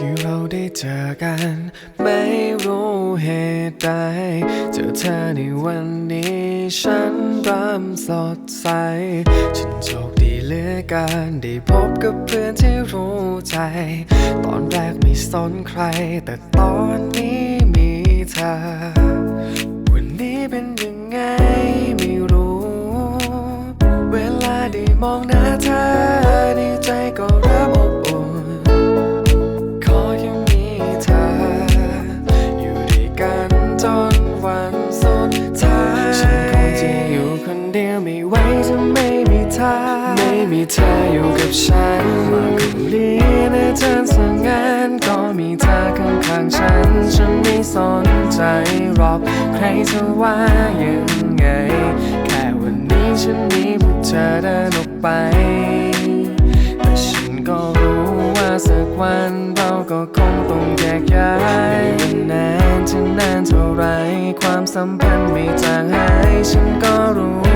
ที่เราได้เจอกัน ไม่รู้เหตุใดเจอเธอในวันนี้ ฉันเริ่มสดใส ฉันโชคดีเหลือเกินได้พบกับเพื่อนที่รู้ใจ ตอนแรกไม่สนใคร แต่ตอนนี้มีเธอ ไม่ไหวจะไม่มีเธอไม่มีเธออยู่กับฉันมาคนดีนะเธอสังงานก็มีเธอข้างๆฉัน ฉันไม่สนใจหรอกใครจะว่ายังไง แค่วันนี้ฉันมีพวกเธอเดินออกไป แต่ฉันก็รู้ว่าสักวันเราก็คงต้องแยกย้ายนานจะนานเท่าไรความสัมพันธ์ไม่จางหาย ฉันก็รู้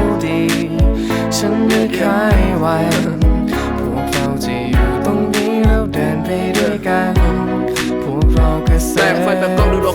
ฉันไม่เคยหว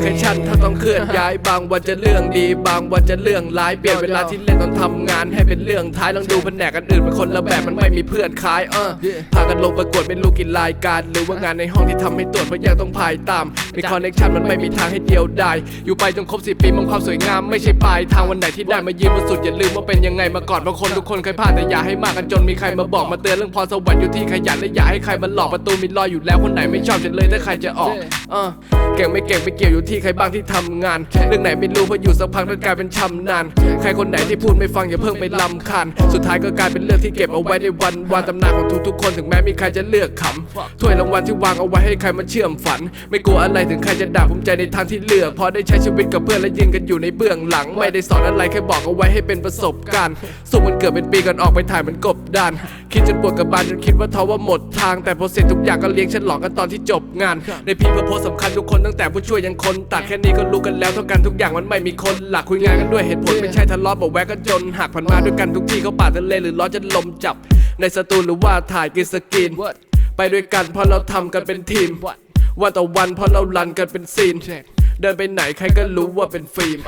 เคชั่นถ้าต้องเคลื่อนย้ายบางวันจะเรื่องดี บางวันจะเรื่องร้ายเปลี่ยนเวลาที่เล่นตอนทำงานให้เป็นเรื่องท้ายลองดูแผนกกันอื่นเป็นคนละแบบมันไม่มีเพื่อนคล้ายเออพากันลงประกวดเป็นลูกกินรายการหรือว่างานในห้องที่ทำให้ตรวจเพราะยังต้องพายตามมีคอนเนคชั่นมันไม่มีทางให้เดียวดายอยู่ไปจนครบสิปีมองความสวยงามไม่ใช่ปลายทางวันไหนที่ได้มายืนบนสุดอย่าลืมว่าเป็นยังไงมาก่อนบางคนทุกคนเคยพลาดแต่อย่าให้มากกันจนมีใครมาบอกมาเตือนเรื่องพรสวรรค์อยู่ที่ขยันและอย่าให้ใครมาหลอกประตูมีรอยอยู่แล้วคนไหนไม่ชอบฉันเลยถ้าใครจะออกเออเก่งไม่เก่งไม่เกี่ยวอยู่ที่ใครบ้างที่ทำงาน เรื่องไหนไม่รู้เพราะอยู่สักพักแล้วกลายเป็นชำนาญใครคนไหนที่พูดไม่ฟังอย่าเพิ่งไปลำคาญสุดท้ายก็กลายเป็นเรื่องที่เก็บเอาไว้ในวันวันตำนานของทุกๆคนถึงแม้มีใครจะเลือกขำถ้วยรางวัลที่วางเอาไว้ให้ใครมาเชื่อมฝัน ไม่กลัวอะไรถึงใครจะด่าภูมิใจในทางที่เลือกพราะได้ใช้ชีวิตกับเพื่อนและยืนกันอยู่ในเบื้องหลัง ไม่ได้สอนอะไรแค่บอกเอาไว้ให้เป็นประสบการณ์สุ่มมันเกิดเป็นปีก่อนออกไปถ่ายมันกบดาน คิดจนปวดกับบานจนคิดว่าท้อว่าหมดทาง แต่พอเสร็จทุกอย่างก็เลี้ยงฉันหลอกกันตอนที่จบงาน ในพีเพอร์โพสสำคัญทุกคนตั้งแต่ผู้ช่วยยันคนตัดแค่นี้ก็รู้กันแล้วเท่ากันทุกอย่างมันไม่มีคนหลักคุยงานกันด้วยเหตุผลไม่ใช่ทะเลาะบอกแวกกันจนหักผ่านมาด้วยกันทุกที่เขาป่าดทะเลหรือล้อจะลมจับ ในสตูลหรือว่าถ่ายกินสกรีนไปด้วยกันเพราะเราทำกันเป็นทีมวันต่อวันเพราะเรารันกันเป็นซีนเดินไปไหนใครก็รู้ว่าเป็นฟิล์ม